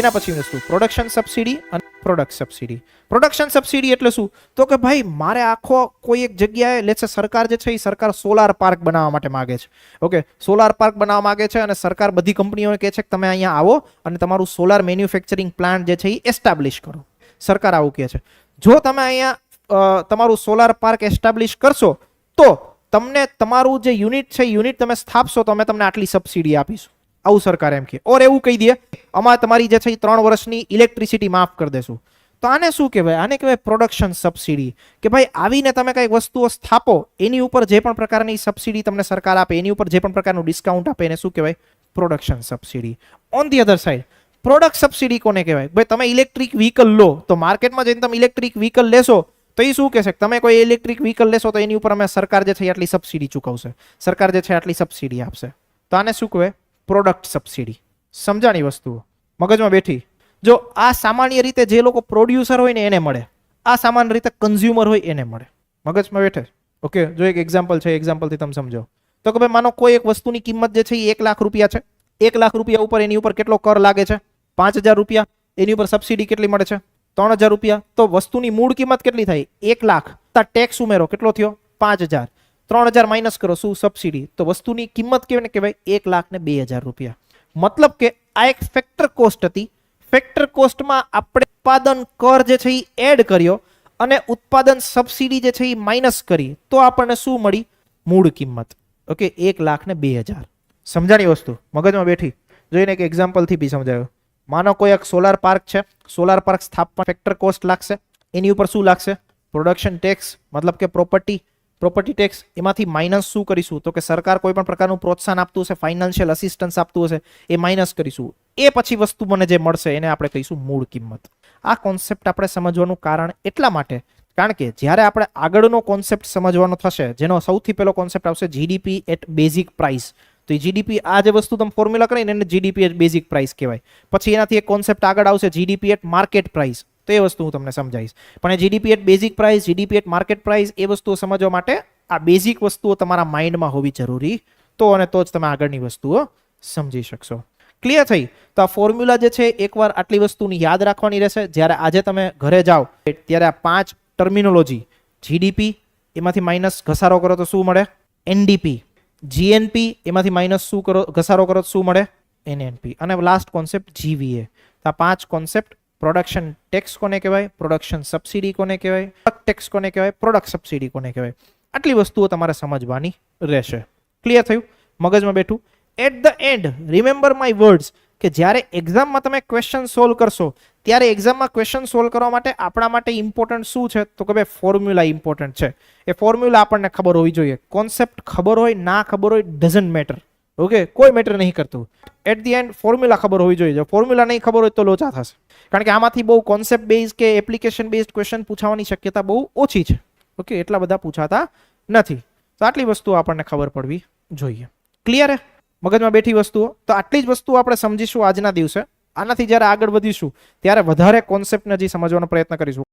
એના પછી વસ્તુ પ્રોડક્શન સબસિડી અને પ્રોડક્ટ સબસિડી પ્રોડક્શન સબસિડી એટલે શું? તો કે ભાઈ, મારે આખો કોઈ એક જગ્યાએ લે છે સરકાર જે છે એ સરકાર સોલાર પાર્ક બનાવવા માટે માગે છે. ઓકે સોલાર પાર્ક બનાવવા માગે છે અને સરકાર બધી કંપનીઓને કહે છે કે તમે અહીંયા આવો અને તમારું સોલાર મેન્યુફેક્ચરિંગ પ્લાન્ટ જે છે એ એસ્ટાબ્લિશ કરો. સરકાર આવું કહે છે. જો તમે અહીંયા તમારું સોલાર પાર્ક એસ્ટાબ્લિશ કરશો, તો તમને તમારું જે યુનિટ છે યુનિટ તમે સ્થાપશો, તો અમે તમને આટલી સબસિડી આપીશું. આવું સરકાર એમ કહે ઓર એવું કહી દે અમારે તમારી જે છે એ ત્રણ વર્ષની ઇલેક્ટ્રિસિટી માફ કરી દેશું. તો આને શું કહેવાય? આને કહેવાય પ્રોડક્શન સબસિડી કે ભાઈ, આવીને તમે કંઈક વસ્તુઓ સ્થાપો, એની ઉપર જે પણ પ્રકારની સબસિડી તમને સરકાર આપે, એની ઉપર જે પણ પ્રકારનું ડિસ્કાઉન્ટ આપે, એને શું કહેવાય? Production subsidy on the other side product subsidy કોને કહેવાય? ભાઈ, તમે ઇલેક્ટ્રિક વ્હીકલ લો, તો માર્કેટમાં જઈને તમે ઇલેક્ટ્રિક વ્હીકલ લેશો, તો એ શું કહેશે? કે તમે કોઈ ઇલેક્ટ્રિક વ્હીકલ લેશો, તો એની ઉપર અમે સરકાર જે છે એ આટલી સબસિડી ચૂકવશે. સરકાર જે છે આટલી સબસિડી આપશે. તો આને શું કહેવાય? Product subsidy. સમજાણી વસ્તુઓ. મગજમાં બેઠી. જો આ સામાન્ય રીતે જે લોકો પ્રોડ્યુસર હોય ને એને મળે. આ સામાન્ય રીતે કન્ઝ્યુમર હોય એને મળે. મગજમાં બેઠે. ઓકે, જો એક એક્ઝામ્પલ છે એક્ઝામ્પલથી તમે સમજો. તો કે ભાઈ, માનો કોઈ એક વસ્તુની કિંમત જે છે એ એક લાખ રૂપિયા છે. એક લાખ રૂપિયા ઉપર એની ઉપર કેટલો કર લાગે છે? પાંચ હજાર રૂપિયા. એની ઉપર સબસિડી કેટલી મળે છે? ત્રણ હજાર રૂપિયા. તો વસ્તુની મૂળ કિંમત કેટલી થાય? એક લાખ. તા ટેક્સ ઉમેરો. કેટલો થયો? પાંચ હજાર. ત્રણ હજાર માઇનસ કરો, શું સબસિડી તો વસ્તુની કિંમત કેવી કહેવાય? એક લાખ ને બે હજાર રૂપિયા. મતલબ કે આ એક ફેક્ટર કોસ્ટ હતી. ફેક્ટર કોસ્ટમાં આપણે ઉત્પાદન કર જે છે એ એડ કર્યો અને ઉત્પાદન સબસિડી જે છે એ માઇનસ કરી. તો આપણને શું મળી? મૂળ કિંમત. ઓકે એક લાખ ને બે હજાર. સમજાણી વસ્તુ? મગજમાં બેઠી. જોઈને એક એક્ઝામ્પલથી બી સમજાયો. માનો કોઈ એક સોલાર પાર્ક છે. સોલાર પાર્ક સ્થાપવા ફેક્ટર કોસ્ટ લાગશે. એની ઉપર શું લાગશે? પ્રોડક્શન ટેક્સ મતલબ કે પ્રોપર્ટી પ્રોપર્ટી ટેક્સ એમાંથી માઇનસ શું કરીશું? તો કે સરકાર કોઈ પણ પ્રકારનું પ્રોત્સાહન આપતું હશે ફાઇનાન્શિયલ અસિસ્ટન્સ આપતું હશે, એ માઇનસ કરીશું. એ પછી વસ્તુ મને જે મળશે એને આપણે કહીશું મૂળ કિંમત. આ કોન્સેપ્ટ આપણે સમજવાનું કારણ એટલા માટે, કારણ કે જ્યારે આપણે આગળનો કોન્સેપ્ટ સમજવાનો થશે, જેનો સૌથી પહેલો કોન્સેપ્ટ આવશે જીડીપી એટ બેઝિક પ્રાઇસ તો એ જીડીપી આ જે વસ્તુ તમે ફોર્મ્યુલા કરીને એને જીડીપી એટ બેઝિક પ્રાઇસ કહેવાય. પછી એનાથી એક કોન્સેપ્ટ આગળ આવશે જીડીપી એટ માર્કેટ પ્રાઇસ તો એ વસ્તુ હું તમને સમજાવીશ. પણ GDP at basic price GDP at market price એ વસ્તુઓ સમજવા માટે આ બેઝિક વસ્તુઓ તમારા માઇન્ડમાં હોવી જરૂરી. તો અને તો જ તમે આગળની વસ્તુઓ સમજી શકશો. ક્લિયર થઈ? તો આ ફોર્મ્યુલા જે છે, એકવાર આટલી વસ્તુની યાદ રાખવાની રહેશે. જ્યારે આજે તમે ઘરે જાઓ, ત્યારે આ પાંચ ટર્મિનોલોજી જીડીપી એમાંથી માઇનસ ઘસારો કરો તો શું મળે? એનડીપી જીએનપી એમાંથી માઇનસ શું કરો, ઘસારો કરો તો શું મળે? એનએનપી અને લાસ્ટ કોન્સેપ્ટ જીવીએ આ પાંચ કોન્સેપ્ટ પ્રોડક્શન ટેક્સ કોને કહેવાય? પ્રોડક્શન સબસિડી કોને કહેવાય? પ્રોડક્ટ ટેક્સ કોને કહેવાય? પ્રોડક્ટ સબસિડી કોને કહેવાય? આટલી વસ્તુઓ તમારે સમજવાની રહેશે. ક્લિયર થયું? મગજમાં બેઠું? At the end remember my words કે જ્યારે એક્ઝામમાં તમે ક્વેશ્ચન સોલ્વ કરશો, ત્યારે એક્ઝામમાં ક્વેશ્ચન સોલ્વ કરવા માટે આપણા માટે ઇમ્પોર્ટન્ટ શું છે? તો કે ભાઈ ફોર્મ્યુલા ઇમ્પોર્ટન્ટ છે. એ ફોર્મ્યુલા આપણને ખબર હોવી જોઈએ. કોન્સેપ્ટ ખબર હોય, ના ખબર હોય ડઝન્ટ મેટર ઓકે કોઈ મેટર નહીં કરતું. એટ ધી એન્ડ ફોર્મ્યુલા ખબર હોવી જોઈએ. જો ફોર્મ્યુલા નહીં ખબર હોય તો લોચા થશે. કારણ કે આમાંથી બહુ કોન્સેપ્ટ બેઝ કે એપ્લિકેશન બેઝ ક્વેશ્ચન પૂછવાની શક્યતા બહુ ઓછી છે. ઓકે એટલા બધા પૂછાતા નથી. તો આટલી વસ્તુઓ આપણને ખબર પડવી જોઈએ. ક્લિયર મગજમાં બેઠી વસ્તુઓ. તો આટલી જ વસ્તુ આપણે સમજીશું આજના દિવસે. આનાથી જ્યારે આગળ વધીશું, ત્યારે વધારે કોન્સેપ્ટને હજી સમજવાનો પ્રયત્ન કરીશું.